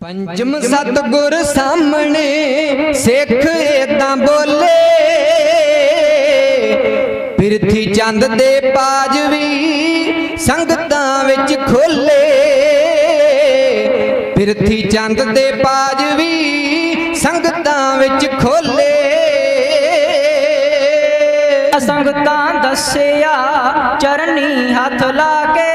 ਪੰਜਮ ਸਤਗੁਰ ਸਾਹਮਣੇ ਸਿੱਖ ਏਦਾਂ ਬੋਲੇ। ਪਿਰਥੀ ਚੰਦ ਦੇ ਪਾਜ ਵੀ ਸੰਗਤਾਂ ਵਿੱਚ ਖੋਲੇ। ਪਿਰਥੀ ਚੰਦ ਦੇ ਪਾਜ ਵੀ ਸੰਗਤਾਂ ਵਿੱਚ ਖੋਲੇ। ਸੰਗਤਾਂ ਦੱਸਿਆ ਚਰਨੀ ਹੱਥ ਲਾ ਕੇ।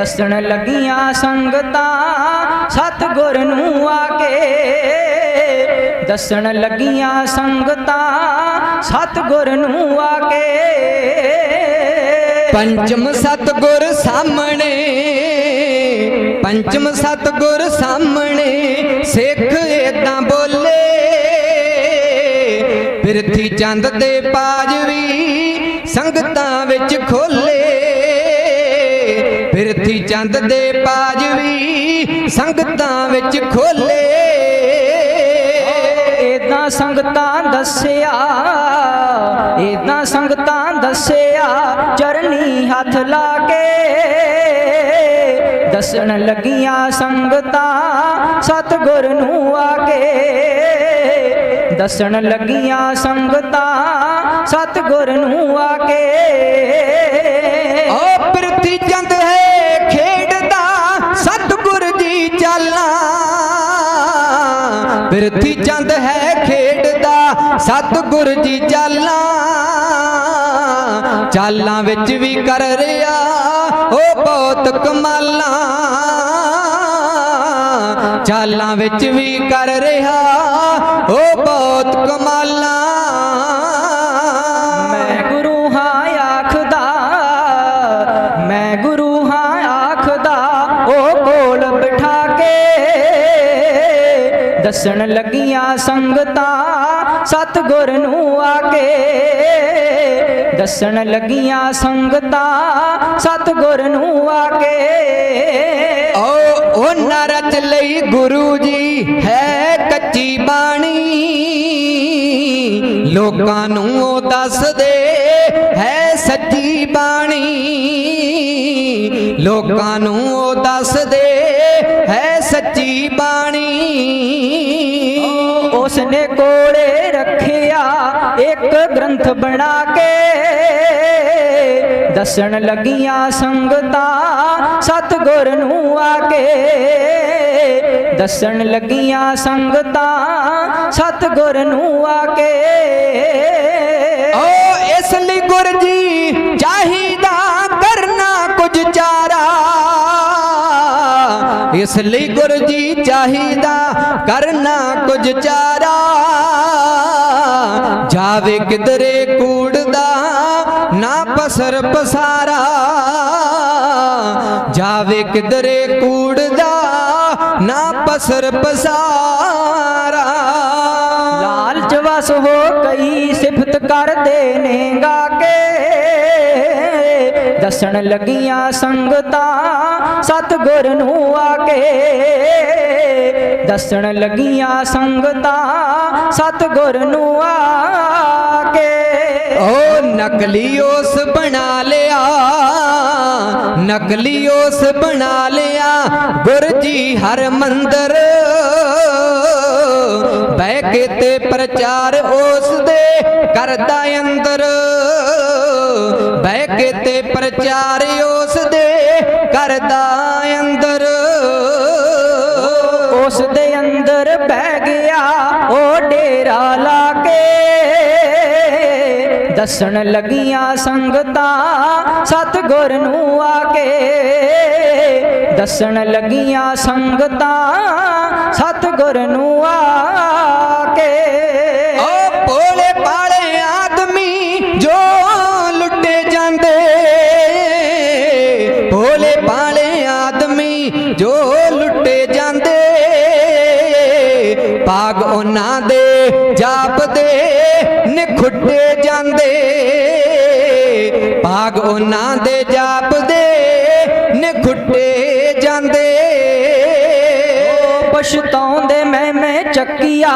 ਦੱਸਣ ਲੱਗੀਆਂ ਸੰਗਤਾਂ ਸਤਿਗੁਰ ਨੂੰ ਆ ਕੇ। ਦੱਸਣ ਲੱਗੀਆਂ ਸੰਗਤਾਂ ਸਤਿਗੁਰ ਨੂੰ ਆ ਕੇ। ਪੰਚਮ ਸਤਗੁਰ ਸਾਹਮਣੇ, ਪੰਚਮ ਸਤਗੁਰ ਸਾਹਮਣੇ ਸਿੱਖ ਏਦਾਂ ਬੋਲੇ। ਪਿਰਥੀ ਚੰਦ ਤੇ ਪਾਜ ਵੀ ਸੰਗਤਾਂ ਵਿੱਚ ਖੋਲੇ। ਪਿਰਥੀ ਚੰਦ ਦੇ ਪਾਜ ਵੀ ਸੰਗਤਾਂ ਵਿੱਚ ਖੋਲੇ। ਏਦਾਂ ਸੰਗਤਾਂ ਦੱਸਿਆ, ਏਦਾਂ ਸੰਗਤਾਂ ਦੱਸਿਆ, ਚਰਨੀ ਹੱਥ ਲਾ ਕੇ ਦੱਸਣ ਲੱਗੀਆਂ ਸੰਗਤਾਂ ਸਤਿਗੁਰ ਨੂੰ ਆ ਕੇ। ਦੱਸਣ ਲੱਗੀਆਂ ਸੰਗਤਾਂ ਸਤਿਗੁਰ ਨੂੰ ਆ ਕੇ। ਓ ਪ੍ਰਿਥੀ ਚੰਦ ਪ੍ਰਿਥੀ ਚੰਦ ਹੈ ਖੇਡਦਾ, ਸਤਗੁਰ ਜੀ ਚਾਲਾਂ ਚਾਲਾਂ ਵਿੱਚ ਵੀ ਕਰ ਰਿਹਾ, ਉਹ ਬਹੁਤ ਕਮਾਲਾਂ, ਚਾਲਾਂ ਵਿੱਚ ਵੀ ਕਰ ਰਿਹਾ, ਉਹ ਬਹੁਤ ਕਮਾਲਾਂ। ਮੈਂ ਗੁਰੂ ਹਾਂ ਆਖਦਾ, ਮੈਂ ਗੁਰੂ ਹਾਂ ਆਖਦਾ, ਉਹ ਕੋਲ ਬਿਠਾ ਕੇ ਦੱਸਣ ਲੱਗੀਆਂ ਸੰਗਤਾਂ ਸਤਿਗੁਰ ਨੂੰ ਆ ਕੇ। ਦੱਸਣ ਲੱਗੀਆਂ ਸੰਗਤਾਂ ਸਤਿਗੁਰ ਨੂੰ ਆ ਕੇ। ਓ ਉਹਨਾਂ ਰਚ ਲਈ ਗੁਰੂ ਜੀ ਹੈ ਕੱਚੀ ਬਾਣੀ। ਲੋਕਾਂ ਨੂੰ ਉਹ ਦੱਸਦੇ ਹੈ ਸੱਚੀ ਬਾਣੀ। ਲੋਕਾਂ ਨੂੰ ਉਹ ਦੱਸਦੇ ਹੈ ਸੱਚੀ ਬਾਣੀ। ਉਸ ਨੇ ਕੋਲੇ ਰੱਖਿਆ ਇੱਕ ਗ੍ਰੰਥ ਬਣਾ ਕੇ। ਦੱਸਣ ਲੱਗੀਆਂ ਸੰਗਤਾਂ ਸਤਿਗੁਰ ਨੂੰ ਆ ਕੇ। ਦੱਸਣ ਲੱਗੀਆਂ ਸੰਗਤਾਂ ਸਤਿਗੁਰ ਨੂੰ ਆ ਕੇ। ਓ ਇਸ ਲਈ ਗੁਰ ਜੀ ਚਾਹੀਦਾ ਇਸ ਲਈ ਗੁਰ ਜੀ ਚਾਹੀਦਾ ਕਰਨਾ ਕੁਝ ਚਾਰਾ। ਜਾਵੇ ਕਿਧਰੇ ਕੂੜਦਾ ਨਾ ਪਸਰ ਪਸਾਰਾ। ਜਾਵੇ ਕਿਧਰੇ ਕੂੜਦਾ ਨਾ ਪਸਰ ਪਸਾਰਾ। ਲਾਲਚ ਹੋ ਕਈ ਸਿਫਤ ਕਰਦੇ ਨੇ ਗਾ ਕੇ ਦੱਸਣ ਲੱਗੀਆਂ ਸੰਗਤਾਂ ਸਤਿਗੁਰ ਨੂੰ ਆ ਕੇ ਦੱਸਣ ਲੱਗੀਆਂ ਸੰਗਤਾਂ ਸਤਿਗੁਰ ਨੂੰ ਆ ਕੇ ਓ ਨਕਲੀ ਉਸ ਬਣਾ ਲਿਆ, ਨਕਲੀ ਉਸ ਬਣਾ ਲਿਆ। ਗੁਰਜੀ ਹਰ ਮੰਦਰ ਬਹਿ ਕੇ ਤੇ ਪ੍ਰਚਾਰ ਉਸ ਦੇ ਕਰਦਾ ਅੰਦਰ। ਬਹਿ ਕੇ ਤੇ ਪ੍ਰਚਾਰ ਉਸ ਦੇ ਕਰਦਾ ਅੰਦਰ। ਉਸ ਦੇ ਅੰਦਰ ਬਹਿ ਗਿਆ ਉਹ ਡੇਰਾ ਲਾ ਕੇ ਦੱਸਣ ਲੱਗੀਆਂ ਸੰਗਤਾਂ ਸਤਿਗੁਰ ਨੂੰ ਆ ਕੇ। ਦੱਸਣ ਲੱਗੀਆਂ ਸੰਗਤਾਂ ਸਤਿਗੁਰ ਨੂੰ ਆ ਕੇ। ਓ ਭੋਲੇ ਪਾਲੇ ਆਦਮੀ, ਜੋ ਲੁੱਟੇ ਜਾਂਦੇ। ਭੋਲੇ ਪਾਲੇ ਆਦਮੀ, ਜੋ ਲੁੱਟੇ ਜਾਂਦੇ। ਭਾਗ ਉਹਨਾਂ ਦੇ ਜਾਪਦੇ, ਨਿਖੁੱਟੇ ਜਾਂਦੇ। ਭਾਗ ਉਹਨਾਂ ਦੇ ਜਾਪਦੇ ਨੇ ਘੁੱਟੇ ਜਾਂਦੇ। ਪਛਤਾਉਂਦੇ ਮੈਂ ਮੈਂ ਚੱਕਿਆ।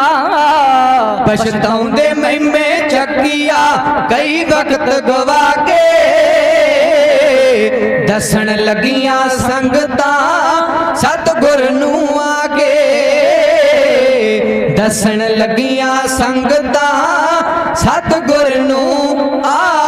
ਪਛਤਾਉਂਦੇ ਮੈਂ ਮੈਂ ਚੱਕਿਆ ਕਈ ਵਕਤ ਗਵਾ ਕੇ। ਦੱਸਣ ਲੱਗੀਆਂ ਸੰਗਤਾਂ ਸਤਗੁਰ ਨੂੰ ਆਗੇ ਦੱਸਣ ਲੱਗੀਆਂ ਸੰਗਤਾਂ ਸਤਗੁਰ ਨੂੰ ਆ